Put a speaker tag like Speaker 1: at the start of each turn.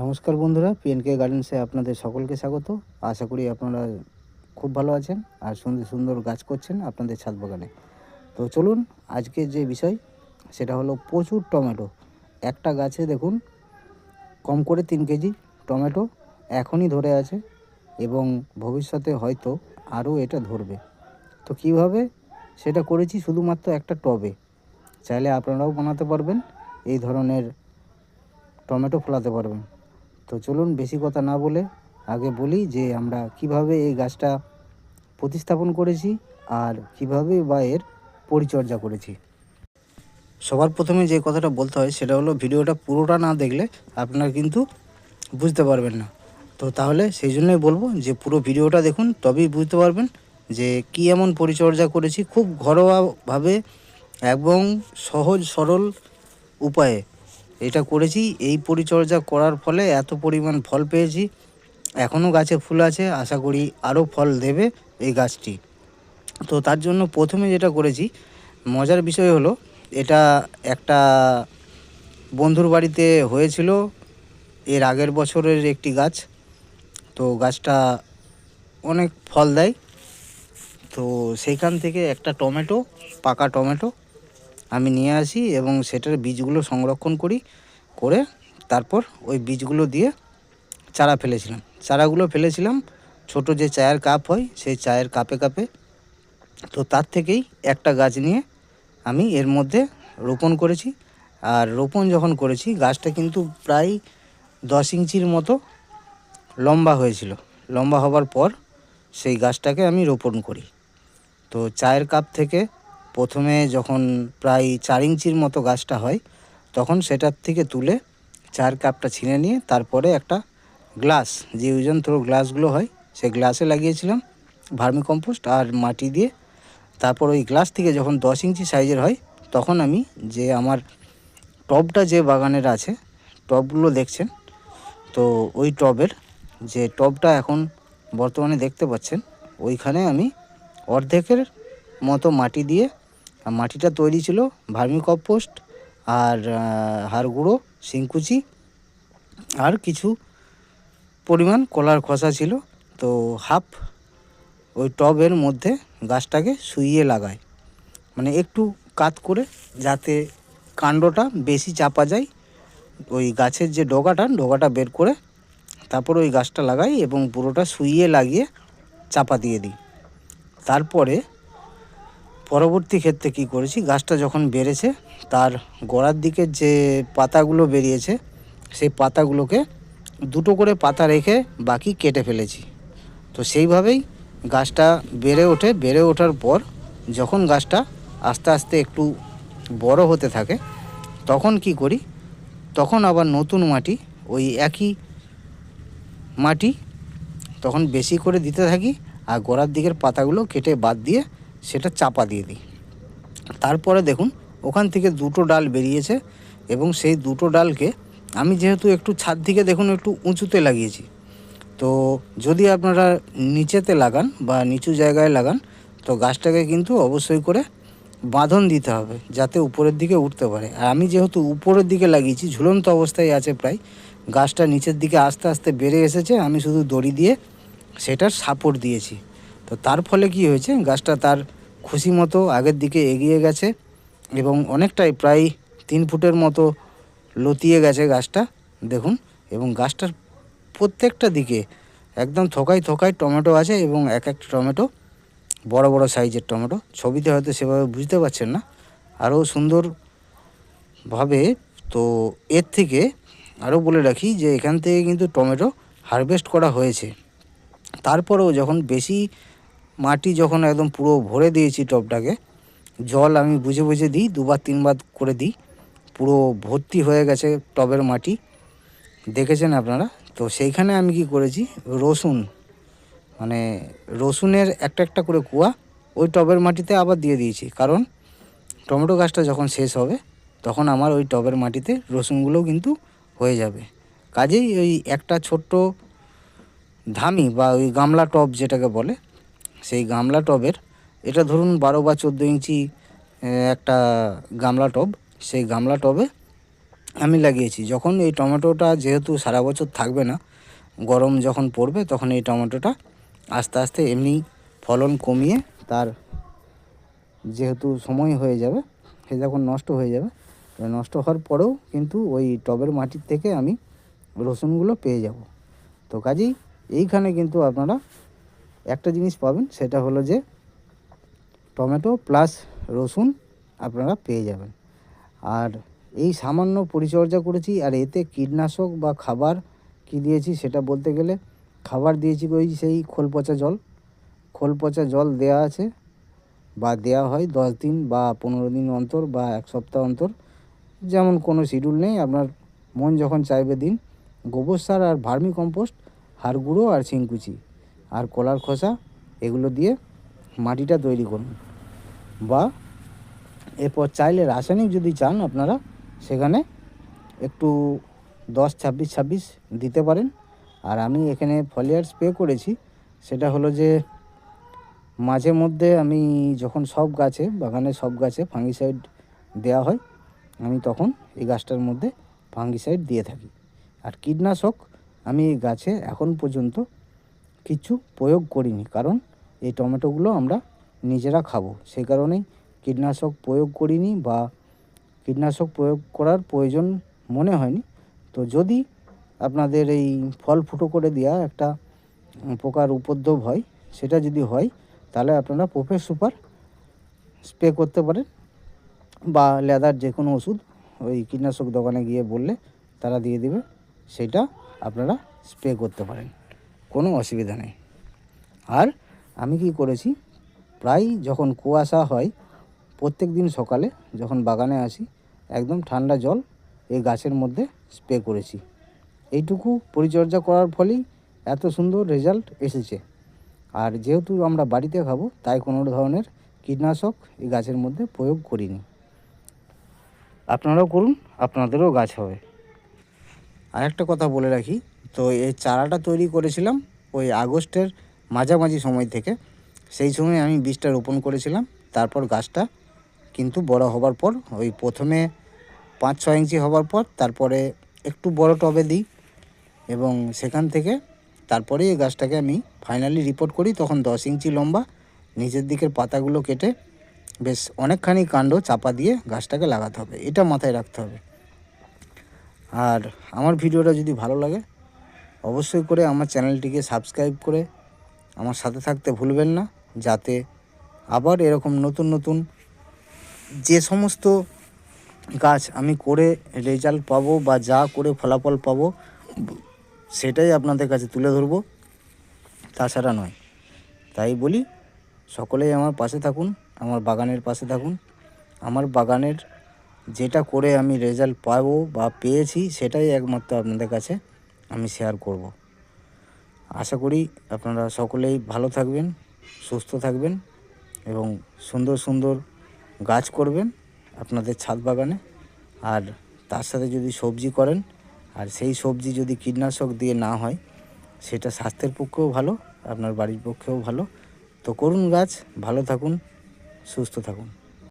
Speaker 1: নমস্কার বন্ধুরা পিএনকে গার্ডেন্সে আপনাদের সকলকে স্বাগত। আশা করি আপনারা খুব ভালো আছেন আর সুন্দর সুন্দর গাছ করছেন আপনাদের ছাদ বাগানে। তো চলুন, আজকে যে বিষয়, সেটা হলো প্রচুর টমেটো। একটা গাছে দেখুন, কম করে তিন কেজি টমেটো এখনই ধরে আছে এবং ভবিষ্যতে হয়তো আরও এটা ধরবে। তো কীভাবে সেটা করেছি শুধুমাত্র একটা টবে। চাইলে আপনারাও বানাতে পারবেন, এই ধরনের টমেটো ফলাতে পারবেন। তো চলুন বেশি কথা না বলে আগে বলি যে আমরা কীভাবে এই গাছটা প্রতিস্থাপন করেছি আর কীভাবে বা এর পরিচর্যা করেছি। সবার প্রথমে যে কথাটা বলতে হয় সেটা হলো ভিডিওটা পুরোটা না দেখলে আপনারা কিন্তু বুঝতে পারবেন না। তো তাহলে সেই জন্যই বলব যে পুরো ভিডিওটা দেখুন, তবেই বুঝতে পারবেন যে কী এমন পরিচর্যা করেছি খুব ঘরোয়াভাবে এবং সহজ সরল উপায়ে। এটা করেছি, এই পরিচর্যা করার ফলে এত পরিমাণ ফল পেয়েছি। এখনও গাছে ফুল আছে, আশা করি আরও ফল দেবে এই গাছটি। তো তার জন্য প্রথমে যেটা করেছি, মজার বিষয় হলো, এটা একটা বন্ধুর বাড়িতে হয়েছিল, এর আগের বছরের একটি গাছ। তো গাছটা অনেক ফল দেয়। তো সেইখান থেকে একটা টমেটো, পাকা টমেটো আমি নিয়ে আসি এবং সেটার বীজগুলো সংরক্ষণ করি, করে তারপর ওই বীজগুলো দিয়ে চারা ফেলেছিলাম। চারাগুলো ফেলেছিলাম, ছোট যে চায়ের কাপ হয়, সেই চায়ের কাপে কাপে। তো তার থেকেই একটা গাছ নিয়ে আমি এর মধ্যে রোপণ করেছি। আর রোপণ যখন করেছি, গাছটা কিন্তু প্রায় দশ ইঞ্চির মতো লম্বা হয়েছিল। লম্বা হবার পর সেই গাছটাকে আমি রোপণ করি। তো চায়ের কাপ থেকে প্রথমে যখন প্রায় চার ইঞ্চির মতো গাছটা হয়, তখন সেটার থেকে তুলে চার কাপটা ছিঁড়ে নিয়ে তারপরে একটা গ্লাস, যে ওজন থ্রো গ্লাসগুলো হয়, সেই গ্লাসে লাগিয়েছিলাম ভার্মি কম্পোস্ট আর মাটি দিয়ে। তারপর ওই গ্লাস থেকে যখন দশ ইঞ্চি সাইজের হয়, তখন আমি যে আমার টবটা যে বাগানের আছে, টবগুলো দেখছেন, তো ওই টবের যে টবটা এখন বর্তমানে দেখতে পাচ্ছেন, ওইখানে আমি অর্ধেকের মতো মাটি দিয়ে মাটিটা তৈরি ছিল ভার্মি কম্পোস্ট আর হাড় গুঁড়ো, শিংকুচি আর কিছু পরিমাণ কলার খোসা ছিল। তো হাফ ওই টবের মধ্যে গাছটাকে শুইয়ে লাগায়। মানে একটু কাত করে যাতে কাণ্ডটা বেশি চাপা যায়। ওই গাছের যে ডগাটা ডগাটা বের করে তারপর ওই গাছটা লাগাই এবং পুরোটা শুইয়ে লাগিয়ে চাপা দিয়ে দিই। তারপরে পরবর্তী ক্ষেত্রে কি করেছি? গাছটা যখন বেড়েছে, তার গোড়ার দিকের যে পাতাগুলো বেরিয়েছে, সেই পাতাগুলোকে দুটো করে পাতা রেখে বাকি কেটে ফেলেছি। তো সেইভাবেই গাছটা বেড়ে ওঠে। বেড়ে ওঠার পর যখন গাছটা আস্তে আস্তে একটু বড় হতে থাকে, তখন কি করি? তখন আবার নতুন মাটি, ওই একই মাটি তখন বেশি করে দিতে থাকি আর গোড়ার দিকের পাতাগুলো কেটে বাদ দিয়ে সেটা চাপা দিয়ে দিই। তারপরে দেখুন, ওখান থেকে দুটো ডাল বেরিয়েছে এবং সেই দুটো ডালকে আমি যেহেতু একটু ছাদ থেকে দেখুন একটু উঁচুতে লাগিয়েছি, তো যদি আপনারা নিচেতে লাগান বা নিচু জায়গায় লাগান, তো গাছটাকে কিন্তু অবশ্যই করে বাঁধন দিতে হবে যাতে উপরের দিকে উঠতে পারে। আর আমি যেহেতু উপরের দিকে লাগিয়েছি, ঝুলন্ত অবস্থায় আছে প্রায়, গাছটা নিচের দিকে আস্তে আস্তে বেড়ে এসেছে, আমি শুধু দড়ি দিয়ে সেটার সাপোর্ট দিয়েছি। তো তার ফলে কি হয়েছে? গাছটা তার খুশি মতো আগের দিকে এগিয়ে গেছে এবং অনেকটাই প্রায় তিন ফুটের মতো লতিয়ে গেছে গাছটা, দেখুন। এবং গাছটার প্রত্যেকটা দিকে একদম থোকায় থোকায় টমেটো আছে এবং এক একটা টমেটো, বড় বড় সাইজের টমেটো। ছবিতে হয়তো সেভাবে বুঝতে পারছেন না। আরও সুন্দরভাবে তো এর থেকে আরও বলে রাখি যে এখান থেকে কিন্তু টমেটো হারভেস্ট করা হয়েছে। তারপরেও যখন বেশি মাটি যখন একদম পুরো ভরে দিয়েছি টবটাকে জল আমি বুঝে বুঝে দিই, দুবার তিনবার করে দিই। পুরো ভর্তি হয়ে গেছে টবের মাটি। দেখেছেন আপনারা? তো সেইখানে আমি কি করেছি? রসুন মানে রসুনের একটা একটা করে কুয়া ওই টবের মাটিতে আবার দিয়ে দিয়েছি। কারণ টমেটো গাছটা যখন শেষ হবে, তখন আমার ওই টবের মাটিতে রসুনগুলোও কিন্তু হয়ে যাবে। কাজেই ওই একটা ছোট্ট ধামি বা ওই গামলা টব যেটাকে বলে সেই গামলা টবের, এটা ধরুন বারো বা চোদ্দ ইঞ্চি একটা গামলা টব। সেই গামলা টবে আমি লাগিয়েছি। যখন এই টমেটোটা যেহেতু সারা বছর থাকবে না, গরম যখন পড়বে তখন এই টমেটোটা আস্তে আস্তে এমনি ফলন কমিয়ে তার যেহেতু সময় হয়ে যাবে সে যখন নষ্ট হয়ে যাবে নষ্ট হওয়ার পরেও কিন্তু ওই টবের মাটির থেকে আমি রসুনগুলো পেয়ে যাব। তো কাজেই এইখানে কিন্তু আপনারা একটা জিনিস পাবেন, সেটা হলো যে টমেটো প্লাস রসুন আপনারা পেয়ে যাবেন। আর এই সামান্য পরিচর্যা করেছি, আর এতে কীটনাশক বা খাবার কি দিয়েছি সেটা বলতে গেলে, খাবার দিয়েছি ওই সেই খোল পচা জল। খোল পচা জল দেয়া আছে, বা দেয়া হয় দশ দিন বা পনেরো দিন অন্তর বা এক সপ্তাহ অন্তর। যেমন কোনো শিডিউল নেই, আপনার মন যখন চাইবে দিন, গোবর সার আর ভার্মি কম্পোস্ট, হাড় গুঁড়ো আর চিংকুচি আর কলার খোসা এগুলো দিয়ে মাটিটা তৈরি করুন। বা এরপর চাইলে রাসায়নিক যদি চান আপনারা, সেখানে একটু দশ, ছাব্বিশ ছাব্বিশ দিতে পারেন। আর আমি এখানে ফলিয়ার স্প্রে করেছি, সেটা হলো যে মাঝে মধ্যে আমি যখন সব গাছে, বাগানে সব গাছে ফাঙ্গিসাইড দেওয়া হয়, আমি তখন এই গাছটার মধ্যে ফাঙ্গিসাইড দিয়ে থাকি। আর কীটনাশক আমি এই গাছে এখন পর্যন্ত কিছু প্রয়োগ করিনি, কারণ এই টমেটোগুলো আমরা নিজেরা খাব। সেই কারণেই কীটনাশক প্রয়োগ করিনি বা কীটনাশক প্রয়োগ করার প্রয়োজন মনে হয়নি। তো যদি আপনাদের এই ফল ফুটো করে দেওয়া একটা পোকার উপদ্রব হয়, সেটা যদি হয়, তাহলে আপনারা প্রোফেস সুপার স্প্রে করতে পারেন বা লেদার যে কোনো ওষুধ ওই কীটনাশক দোকানে গিয়ে বললে তারা দিয়ে দেবে, সেটা আপনারা স্প্রে করতে পারেন। কোনো অসুবিধা নেই। আর আমি কি করেছি প্রায় যখন কুয়াশা হয়, প্রত্যেক দিন সকালে যখন বাগানে আসি, একদম ঠান্ডা জল এই গাছের মধ্যে স্প্রে করেছি। এইটুকু পরিচর্যা করার ফলেই এত সুন্দর রেজাল্ট এসেছে। আর যেহেতু আমরা বাড়িতে খাব, তাই কোনো ধরনের কীটনাশক এই গাছের মধ্যে প্রয়োগ করিনি। আপনারাও করুন, আপনাদেরও গাছ হবে। আর একটা কথা বলে রাখি তো এই চারাটা তৈরি করেছিলাম ওই আগস্টের মাঝামাঝি সময় থেকে। সেই সময় আমি বীজটা রোপণ করেছিলাম। তারপর গাছটা কিন্তু বড় হবার পর, ওই প্রথমে পাঁচ ছয় ইঞ্চি হবার পর তারপরে একটু বড় টবে দিই এবং সেখান থেকে তারপরে এই গাছটাকে আমি ফাইনালি রিপোর্ট করি। তখন দশ ইঞ্চি লম্বা নিচের দিকের পাতাগুলো কেটে বেশ অনেকখানি কাণ্ড চাপা দিয়ে গাছটাকে লাগাতে হবে। এটা মাথায় রাখতে হবে। আর আমার ভিডিওটা যদি ভালো লাগে অবশ্যই করে আমার চ্যানেলটিকে সাবস্ক্রাইব করে আমার সাথে থাকতে ভুলবেন না, যাতে আবার এরকম নতুন নতুন যে সমস্ত গাছ আমি করে রেজাল্ট পাবো বা যা করে ফলাফল পাবো, সেটাই আপনাদের কাছে তুলে ধরবো, তাছাড়া নয়। তাই বলি, সকলেই আমার পাশে থাকুন, আমার বাগানের পাশে থাকুন। আমার বাগানের যেটা করে আমি রেজাল্ট পাবো বা পেয়েছি, সেটাই একমাত্র আপনাদের কাছে আমি শেয়ার করব। আশা করি আপনারা সকলেই ভালো থাকবেন, সুস্থ থাকবেন এবং সুন্দর সুন্দর গাছ করবেন আপনাদের ছাদ বাগানে। আর তার সাথে যদি সবজি করেন, আর সেই সবজি যদি কীটনাশক দিয়ে না হয়, সেটা স্বাস্থ্যের পক্ষেও ভালো, আপনার বাড়ির পক্ষেও ভালো। তো করুন গাছ, ভালো থাকুন, সুস্থ থাকুন।